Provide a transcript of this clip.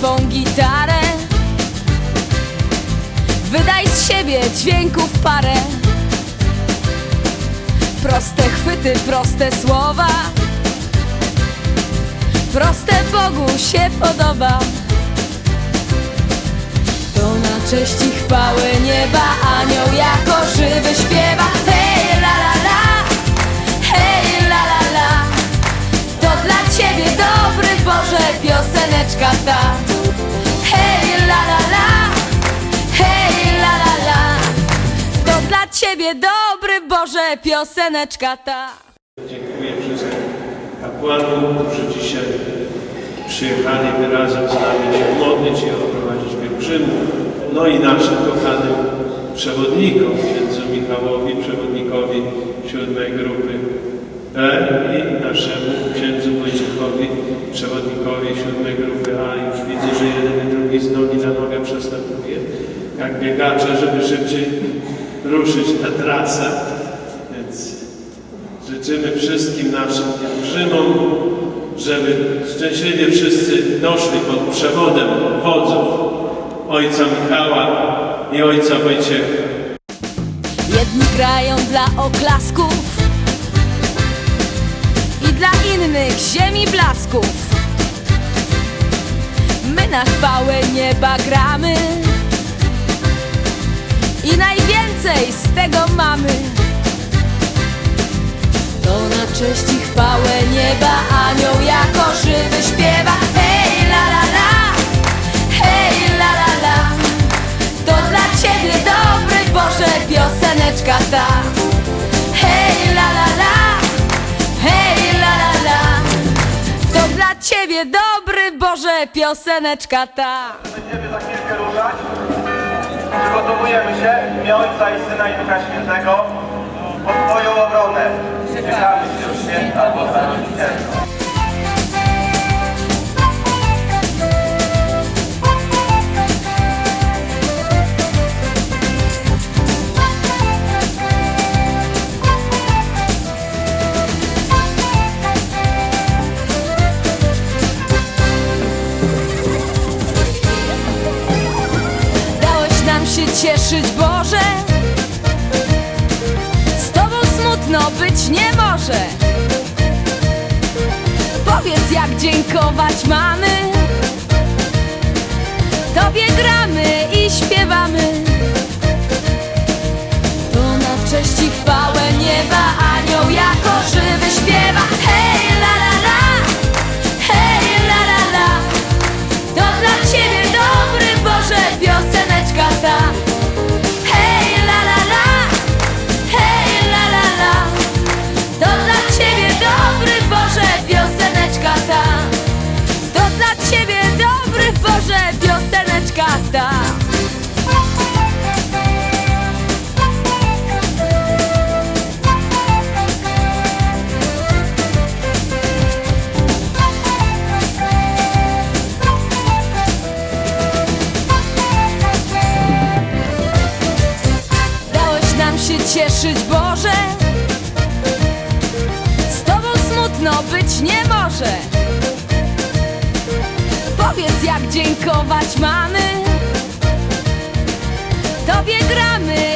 swą gitarę. Wydaj z siebie dźwięków parę. Proste chwyty, proste słowa. Proste Bogu się podoba. To na cześć i chwałę nieba Anioł jako żywy śpiewa. Hej la la la. Hej la la la. To dla ciebie dobry Boże pioseneczka ta ciebie dobry Boże pioseneczka ta Dziękuję wszystkim kapłanom, którzy dzisiaj przyjechali, by razem z nami się modlić i odprowadzić pielgrzymów. No i naszym kochanym przewodnikom, księdzu Michałowi, przewodnikowi siódmej grupy E i naszemu księdzu Wojciechowi, przewodnikowi siódmej grupy A. Już widzę, że jeden i drugi z nogi na nogę przestępuje, jak biegacze, żeby szybciej ruszyć na trasę. Więc Życzymy wszystkim naszym pielgrzymom, żeby szczęśliwie wszyscy doszli pod przewodem wodzów ojca Michała i ojca Wojciecha. Jedni grają dla oklasków i dla innych ziemi blasków. My na chwałę nieba gramy i najwięcej z tego mamy. To na cześć i chwałę nieba anioł jako żywy śpiewa. Hej la la la, hej la la la. To dla ciebie dobry Boże pioseneczka ta Hej la la la Hej la la la To dla ciebie dobry Boże pioseneczka ta Będziemy za chwilkę ruszać. Przygotowujemy się w imię Ojca i Syna i Ducha Świętego pod Twoją obronę. Czekamy się święta Boga Rodzicielska. Cieszyć Boże. Z Tobą smutno być nie może. Powiedz jak dziękować mamy cieszyć Boże. Z Tobą smutno być nie może. Powiedz jak dziękować mamy. Tobie gramy.